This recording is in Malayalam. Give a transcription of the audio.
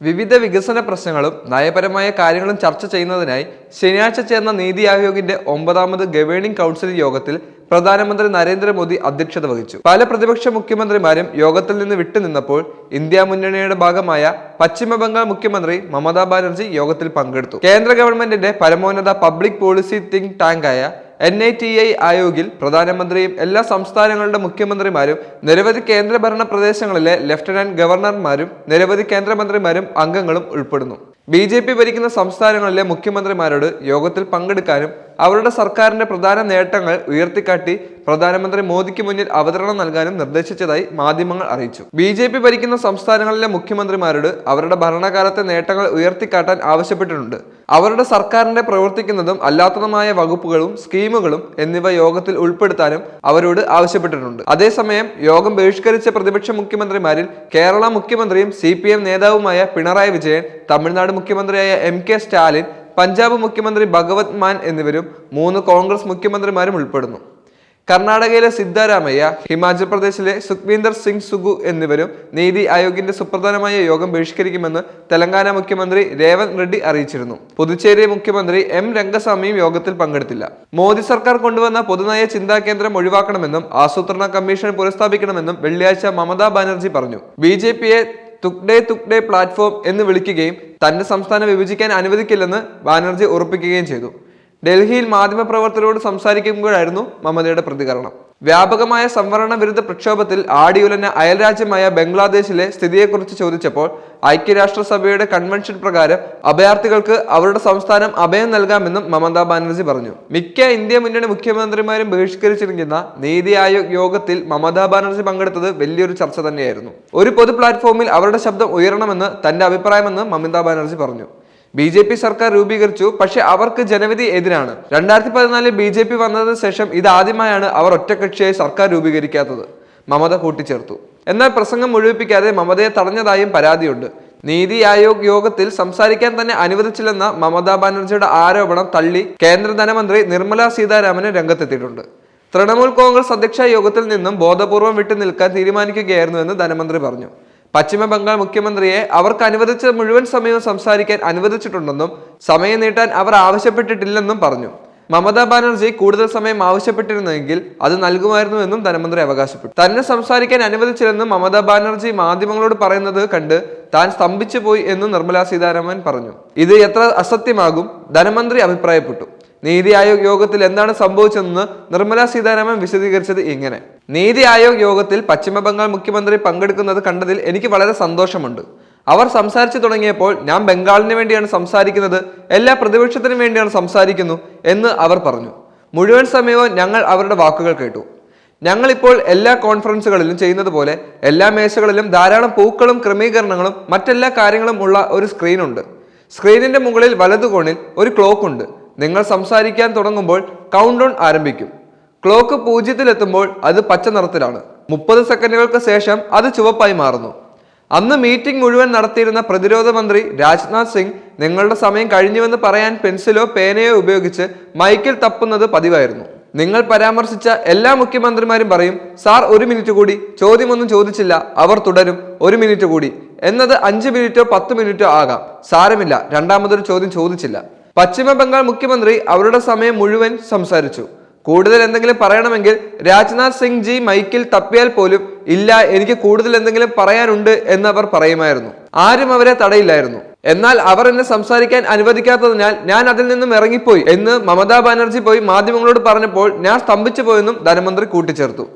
വിവിധ വികസന പ്രശ്നങ്ങളും നയപരമായ കാര്യങ്ങളും ചർച്ച ചെയ്യുന്നതിനായി ശനിയാഴ്ച ചേർന്ന നീതി ആയോഗിന്റെ ഒമ്പതാമത് ഗവേണിംഗ് കൗൺസിൽ യോഗത്തിൽ പ്രധാനമന്ത്രി നരേന്ദ്രമോദി അധ്യക്ഷത വഹിച്ചു. പല പ്രതിപക്ഷ മുഖ്യമന്ത്രിമാരും യോഗത്തിൽ നിന്ന് വിട്ടുനിന്നപ്പോൾ ഇന്ത്യ മുന്നണിയുടെ ഭാഗമായ പശ്ചിമ ബംഗാൾ മുഖ്യമന്ത്രി മമതാ ബാനർജി യോഗത്തിൽ പങ്കെടുത്തു. കേന്ദ്ര ഗവൺമെന്റിന്റെ പരമോന്നത പബ്ലിക് പോളിസി തിങ്ക് ടാങ്കായ എൻ ഐ ടി ഐ ആയോഗിൽ പ്രധാനമന്ത്രിയും എല്ലാ സംസ്ഥാനങ്ങളുടെ മുഖ്യമന്ത്രിമാരും നിരവധി കേന്ദ്രഭരണ പ്രദേശങ്ങളിലെ ലഫ്റ്റനന്റ് ഗവർണർമാരും നിരവധി കേന്ദ്രമന്ത്രിമാരും അംഗങ്ങളും ഉൾപ്പെടുന്നു. ബി ഭരിക്കുന്ന സംസ്ഥാനങ്ങളിലെ മുഖ്യമന്ത്രിമാരോട് യോഗത്തിൽ പങ്കെടുക്കാനും അവരുടെ സർക്കാരിന്റെ പ്രധാന നേട്ടങ്ങൾ ഉയർത്തിക്കാട്ടി പ്രധാനമന്ത്രി മോദിക്ക് മുന്നിൽ അവതരണം നൽകാനും നിർദ്ദേശിച്ചതായി മാധ്യമങ്ങൾ അറിയിച്ചു. ബി ജെ പി ഭരിക്കുന്ന സംസ്ഥാനങ്ങളിലെ മുഖ്യമന്ത്രിമാരോട് അവരുടെ ഭരണകാലത്തെ നേട്ടങ്ങൾ ഉയർത്തിക്കാട്ടാൻ ആവശ്യപ്പെട്ടിട്ടുണ്ട്. അവരുടെ സർക്കാരിന്റെ പ്രവർത്തിക്കുന്നതും അല്ലാത്തതുമായ വകുപ്പുകളും സ്കീമുകളും എന്നിവ യോഗത്തിൽ ഉൾപ്പെടുത്താനും അവരോട് ആവശ്യപ്പെട്ടിട്ടുണ്ട്. അതേസമയം യോഗം ബഹിഷ്കരിച്ച പ്രതിപക്ഷ മുഖ്യമന്ത്രിമാരിൽ കേരള മുഖ്യമന്ത്രിയും സി നേതാവുമായ പിണറായി വിജയൻ തമിഴ്നാട് മുഖ്യമന്ത്രിയായ എം കെ സ്റ്റാലിൻ പഞ്ചാബ് മുഖ്യമന്ത്രി ഭഗവത് മാൻ എന്നിവരും മൂന്ന് കോൺഗ്രസ് മുഖ്യമന്ത്രിമാരും ഉൾപ്പെടുന്നു. കർണാടകയിലെ സിദ്ധാരാമയ്യ ഹിമാചൽ പ്രദേശിലെ സുഖ്വീന്ദർ സിംഗ് സുഗു എന്നിവരും നീതി ആയോഗിന്റെ സുപ്രധാനമായ യോഗം ബഹിഷ്കരിക്കുമെന്ന് തെലങ്കാന മുഖ്യമന്ത്രി രേവന്ത് റെഡ്ഡി അറിയിച്ചിരുന്നു. പുതുച്ചേരി മുഖ്യമന്ത്രി എം രംഗസ്വാമിയും യോഗത്തിൽ പങ്കെടുത്തില്ല. മോദി സർക്കാർ കൊണ്ടുവന്ന പൊതുനയ ചിന്താ കേന്ദ്രം ഒഴിവാക്കണമെന്നും ആസൂത്രണ കമ്മീഷൻ പുനഃസ്ഥാപിക്കണമെന്നും വെള്ളിയാഴ്ച മമതാ ബാനർജി പറഞ്ഞു. ബി ജെ പിയെ തുക്ഡേ തുക്ഡേ പ്ലാറ്റ്ഫോം എന്ന് വിളിക്കുകയും തന്റെ സംസ്ഥാനം വിഭജിക്കാൻ അനുവദിക്കില്ലെന്ന് ബാനർജി ഉറപ്പിക്കുകയും ചെയ്തു. ഡൽഹിയിൽ മാധ്യമപ്രവർത്തകരോട് സംസാരിക്കുമ്പോഴായിരുന്നു മമതയുടെ പ്രതികരണം. വ്യാപകമായ സംവരണ വിരുദ്ധ പ്രക്ഷോഭത്തിൽ ആടിയുലഞ്ഞ അയൽരാജ്യമായ ബംഗ്ലാദേശിലെ സ്ഥിതിയെക്കുറിച്ച് ചോദിച്ചപ്പോൾ ഐക്യരാഷ്ട്രസഭയുടെ കൺവെൻഷൻ പ്രകാരം അഭയാർത്ഥികൾക്ക് അവരുടെ സംസ്ഥാനം അഭയം നൽകാമെന്നും മമതാ ബാനർജി പറഞ്ഞു. മിക്ക ഇന്ത്യ മുന്നണി മുഖ്യമന്ത്രിമാരും ബഹിഷ്കരിച്ചിരിക്കുന്ന നീതി ആയോഗ് യോഗത്തിൽ മമതാ ബാനർജി പങ്കെടുത്തത് വലിയൊരു ചർച്ച തന്നെയായിരുന്നു. ഒരു പൊതു പ്ലാറ്റ്ഫോമിൽ അവരുടെ ശബ്ദം ഉയരണമെന്ന് തന്റെ അഭിപ്രായമെന്ന് മമതാ ബാനർജി പറഞ്ഞു. ബി ജെ പി സർക്കാർ രൂപീകരിച്ചു പക്ഷെ അവർക്ക് ജനവിധി എതിരാണ്. രണ്ടായിരത്തി പതിനാലിൽ ബി ജെ പി വന്നതിന് ശേഷം ഇതാദ്യമായാണ് അവർ ഒറ്റകക്ഷിയായി സർക്കാർ രൂപീകരിക്കാത്തത്. മമത കൂട്ടിച്ചേർത്തു. എന്നാൽ പ്രസംഗം മുഴുവിപ്പിക്കാതെ മമതയെ തടഞ്ഞതായും പരാതിയുണ്ട്. നീതി ആയോഗ് യോഗത്തിൽ സംസാരിക്കാൻ തന്നെ അനുവദിച്ചില്ലെന്ന മമതാ ബാനർജിയുടെ ആരോപണം തള്ളി കേന്ദ്ര ധനമന്ത്രി നിർമ്മല സീതാരാമന് രംഗത്തെത്തിയിട്ടുണ്ട്. തൃണമൂൽ കോൺഗ്രസ് അധ്യക്ഷ യോഗത്തിൽ നിന്നും ബോധപൂർവം വിട്ടു നിൽക്കാൻ തീരുമാനിക്കുകയായിരുന്നുവെന്ന് ധനമന്ത്രി പറഞ്ഞു. പശ്ചിമ ബംഗാൾ മുഖ്യമന്ത്രിയെ അവർക്ക് അനുവദിച്ച മുഴുവൻ സമയവും സംസാരിക്കാൻ അനുവദിച്ചിട്ടുണ്ടെന്നും സമയം നീട്ടാൻ അവർ ആവശ്യപ്പെട്ടിട്ടില്ലെന്നും പറഞ്ഞു. മമതാ ബാനർജി കൂടുതൽ സമയം ആവശ്യപ്പെട്ടിരുന്നെങ്കിൽ അത് നൽകുമായിരുന്നുവെന്നും ധനമന്ത്രി അവകാശപ്പെട്ടു. തന്നെ സംസാരിക്കാൻ അനുവദിച്ചില്ലെന്നും മമതാ ബാനർജി മാധ്യമങ്ങളോട് പറയുന്നത് കണ്ട് താൻ സ്തംഭിച്ചു പോയി എന്നും നിർമ്മലാ സീതാരാമൻ പറഞ്ഞു. ഇത് എത്ര അസത്യമാകും? ധനമന്ത്രി അഭിപ്രായപ്പെട്ടു. നീതി ആയോഗ് യോഗത്തിൽ എന്താണ് സംഭവിച്ചതെന്ന് നിർമ്മലാ സീതാരാമൻ വിശദീകരിച്ചത് ഇങ്ങനെ. നീതി ആയോഗ് യോഗത്തിൽ പശ്ചിമ ബംഗാൾ മുഖ്യമന്ത്രി പങ്കെടുക്കുന്നത് കണ്ടതിൽ എനിക്ക് വളരെ സന്തോഷമുണ്ട്. അവർ സംസാരിച്ചു തുടങ്ങിയപ്പോൾ ഞാൻ ബംഗാളിന് വേണ്ടിയാണ് സംസാരിക്കുന്നത് എല്ലാ പ്രതിപക്ഷത്തിനും വേണ്ടിയാണ് സംസാരിക്കുന്നു എന്ന് അവർ പറഞ്ഞു. മുഴുവൻ സമയവും ഞങ്ങൾ അവരുടെ വാക്കുകൾ കേട്ടു. ഞങ്ങളിപ്പോൾ എല്ലാ കോൺഫറൻസുകളിലും ചെയ്യുന്നത് പോലെ എല്ലാ മേശകളിലും ധാരാളം പൂക്കളും ക്രമീകരണങ്ങളും മറ്റെല്ലാ കാര്യങ്ങളും ഉള്ള ഒരു സ്ക്രീനുണ്ട് സ്ക്രീനിന്റെ മുകളിൽ വലതുകോണിൽ ഒരു ക്ലോക്ക് ഉണ്ട്. നിങ്ങൾ സംസാരിക്കാൻ തുടങ്ങുമ്പോൾ കൗണ്ട് ഡൗൺ ആരംഭിക്കും. ക്ലോക്ക് പൂജ്യത്തിലെത്തുമ്പോൾ അത് പച്ച നിറത്തിലാണ്. മുപ്പത് സെക്കൻഡുകൾക്ക് ശേഷം അത് ചുവപ്പായി മാറുന്നു. അന്ന് മീറ്റിംഗ് മുഴുവൻ നടത്തിയിരുന്ന പ്രതിരോധ മന്ത്രി രാജ്നാഥ് സിംഗ് നിങ്ങളുടെ സമയം കഴിഞ്ഞുവെന്ന് പറയാൻ പെൻസിലോ പേനയോ ഉപയോഗിച്ച് മൈക്കിൽ തപ്പുന്നത് പതിവായിരുന്നു. നിങ്ങൾ പരാമർശിച്ച എല്ലാ മുഖ്യമന്ത്രിമാരും പറയും സാർ ഒരു മിനിറ്റ് കൂടി. ചോദ്യമൊന്നും ചോദിച്ചില്ല. അവർ തുടരും. ഒരു മിനിറ്റ് കൂടി. എന്നത് അഞ്ച് മിനിറ്റോ പത്ത് മിനിറ്റോ ആകാം. സാരമില്ല. രണ്ടാമതൊരു ചോദ്യം ചോദിച്ചില്ല. പശ്ചിമ ബംഗാൾ മുഖ്യമന്ത്രി അവരുടെ സമയം മുഴുവൻ സംസാരിച്ചു. കൂടുതൽ എന്തെങ്കിലും പറയണമെങ്കിൽ രാജ്നാഥ് സിംഗ് ജി മൈക്കിൽ തപ്പിയാൽ പോലും ഇല്ല എനിക്ക് കൂടുതൽ എന്തെങ്കിലും പറയാനുണ്ട് എന്ന് അവർ പറയുമായിരുന്നു. ആരും അവരെ തടയില്ലായിരുന്നു. എന്നാൽ അവർ എന്നെ സംസാരിക്കാൻ അനുവദിക്കാത്തതിനാൽ ഞാൻ അതിൽ നിന്നും ഇറങ്ങിപ്പോയി എന്ന് മമതാ ബാനർജി പോയി മാധ്യമങ്ങളോട് പറഞ്ഞപ്പോൾ ഞാൻ സ്തംഭിച്ചു പോയെന്നും ധനമന്ത്രി കൂട്ടിച്ചേർത്തു.